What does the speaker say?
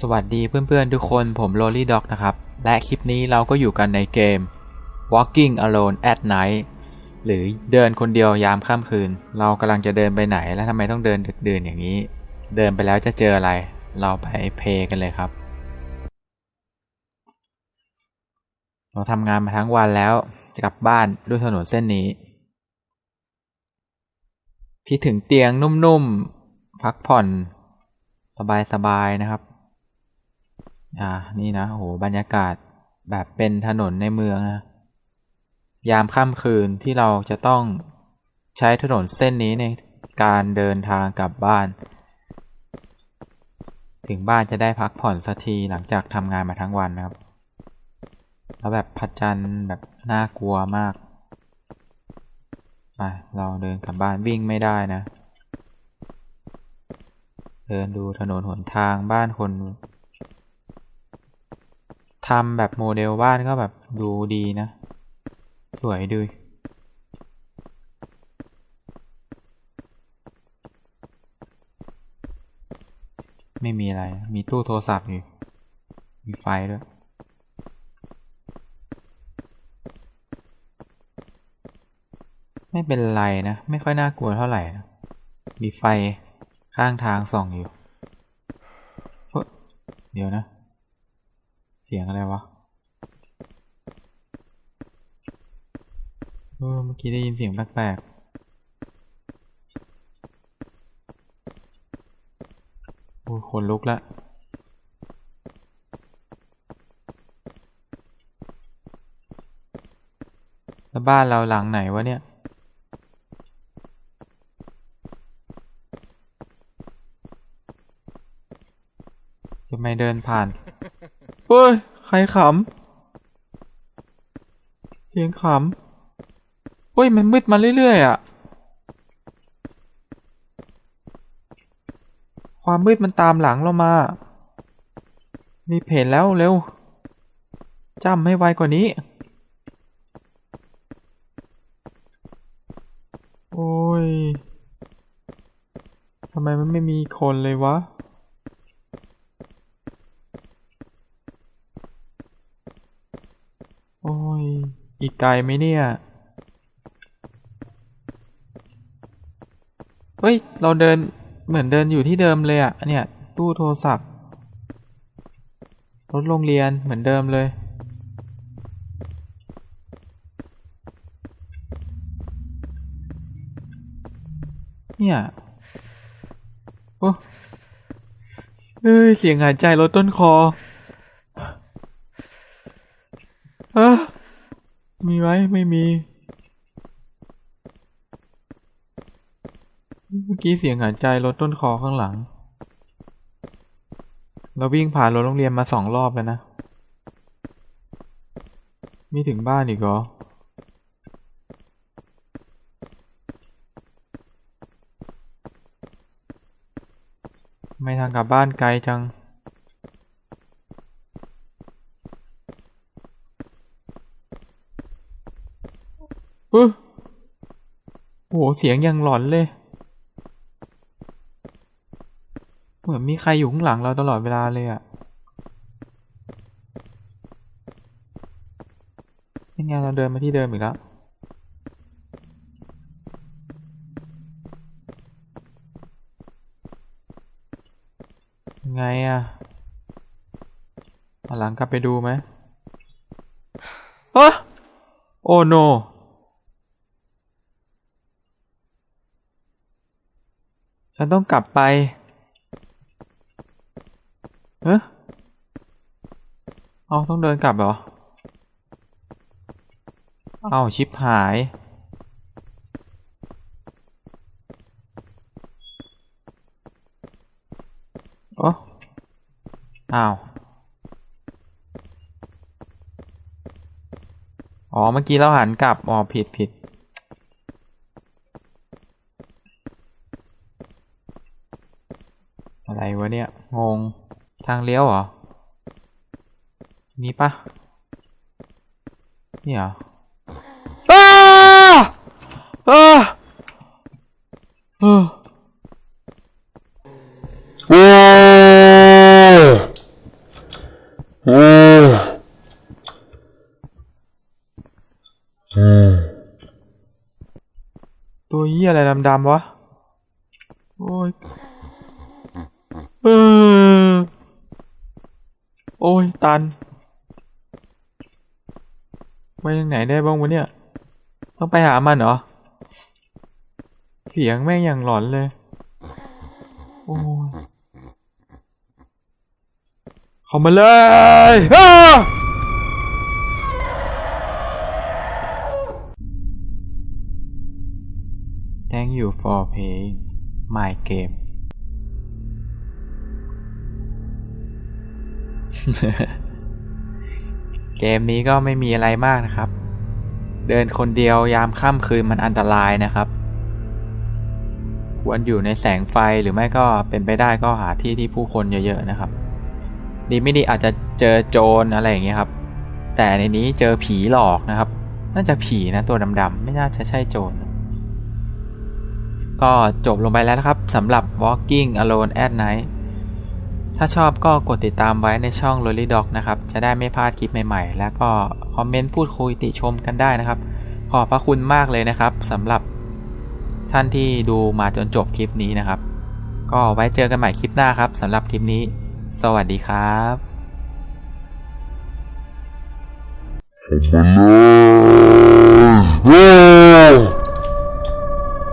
สวัสดีเพื่อนๆทุกคนผมโ o ลี่ด็อกนะครับ และคลิปนี้เราก็อยู่กันในเกม Walking Alone at Night หรือเดินคนเดียวยามค่ำคืน เรากำลังจะเดินไปไหนและทำไมต้องเดินดึกดื่นอย่างนี้ เดินไปแล้วจะเจออะไร เราไปเพลย์กันเลยครับ เราทำงานมาทั้งวันแล้วจะกลับบ้านด้วยถนนเส้นนี้ ที่ถึงเตียงนุ่มๆพักผ่อนสบายๆนะครับ อ่า นี่นะโหบรรยากาศแบบเป็นถนนในเมืองนะยามค่ำคืนที่เราจะต้องใช้ถนนเส้นนี้ในการเดินทางกลับบ้าน ถึงบ้านจะได้พักผ่อนสักทีหลังจากทำงานมาทั้งวันนะครับ แล้วแบบพัดจันแบบน่ากลัวมากไปเราเดินกลับบ้านวิ่งไม่ได้นะ เดินดูถนนหนทางบ้านคน ทำแบบโมเดลบ้านก็แบบดูดีนะ สวยดีไม่มีอะไร มีตู้โทรศัพท์อยู่ มีไฟด้วย ไม่เป็นไรนะ ไม่ค่อยน่ากลัวเท่าไหร่นะ มีไฟข้างทางส่องอยู่เฮ้ยเดี๋ยวนะ เสียงอะไรวะเมื่อกี้ได้ยินเสียงแปลกๆโอ้ขนลุกละแล้วบ้านเราหลังไหนวะเนี่ยทำไมเดินผ่าน เฮ้ย ใครขำเสียงขำเฮ้ย มันมืดมาเรื่อยๆอะ ความมืดมันตามหลังเรามา มีเพจแล้วเร็ว จำให้ไวกว่านี้ โอ้ยทำไมมันไม่มีคนเลยวะ โอ้ย อีกไกลไหมเนี่ย เฮ้ย เราเดินเหมือนเดินอยู่ที่เดิมเลยอะเนี่ย ตู้โทรศัพท์รถโรงเรียนเหมือนเดิมเลย เนี่ยโอ้เฮ้ย เสียงหายใจลดต้นคอ เอะมีไหมไม่มี เมื่อกี้เสียงหายใจลดต้นคอข้างหลัง เราวิ่งผ่านรถโรงเรียนมาสองรอบแล้วนะ มีถึงบ้านอีกเหรอไม่ทางกลับบ้านไกลจัง ฮ้ยโหเสียงยังหลอนเลย เหมือนมีใครอยู่ข้างหลังเราตลอดเวลาเลยอะยังไงเราเดินมาที่เดิมอีกแล้วยังไงอะหลังกลับไปดูไหมเอ้อโอ้โน ฉันต้องกลับไปเอ๊ะเอาต้องเดินกลับเหรอ เอาชิปหาย โอ้อ้าว อ๋อ เมื่อกี้เราหันกลับ อ๋อ ผิดผิด อะไรวะเนี่ย งง ทางเลี้ยวเหรอ นี่ปะนี่เหรออ้าอ้าเออโอ้ตัวเหี้ยอะไรดำๆวะ โอ้ยเออ โอ้ย ตัน ไปทางไหนได้บ้างวะเนี่ย ต้องไปหามันเหรอ เสียงแม่งอย่างหลอนเลย โอ้ยเข้ามาเลยอ้า Thank you for playing my game เกมนี้ก็ไม่มีอะไรมากนะครับ เดินคนเดียวยามค่ำคืนมันอันตรายนะครับ ควรอยู่ในแสงไฟหรือไม่ก็เป็นไปได้ก็หาที่ที่ผู้คนเยอะๆนะครับ ดีไม่ดีอาจจะเจอโจรอะไรอย่างเงี้ยครับ แต่ในนี้เจอผีหลอกนะครับ น่าจะผีนะตัวดำๆไม่น่าจะใช่โจรก็จบลงไปแล้วนะครับสำหรับ Walking Alone at Night ถ้าชอบก็กดติดตามไว้ในช่อง Lolly Dog นะครับ จะได้ไม่พลาดคลิปใหม่ๆ แล้วก็คอมเมนต์พูดคุยติชมกันได้นะครับ ขอบพระคุณมากเลยนะครับสำหรับท่านที่ดูมาจนจบคลิปนี้นะครับ ก็ไว้เจอกันใหม่คลิปหน้าครับสำหรับคลิปนี้ สวัสดีครับ Hello.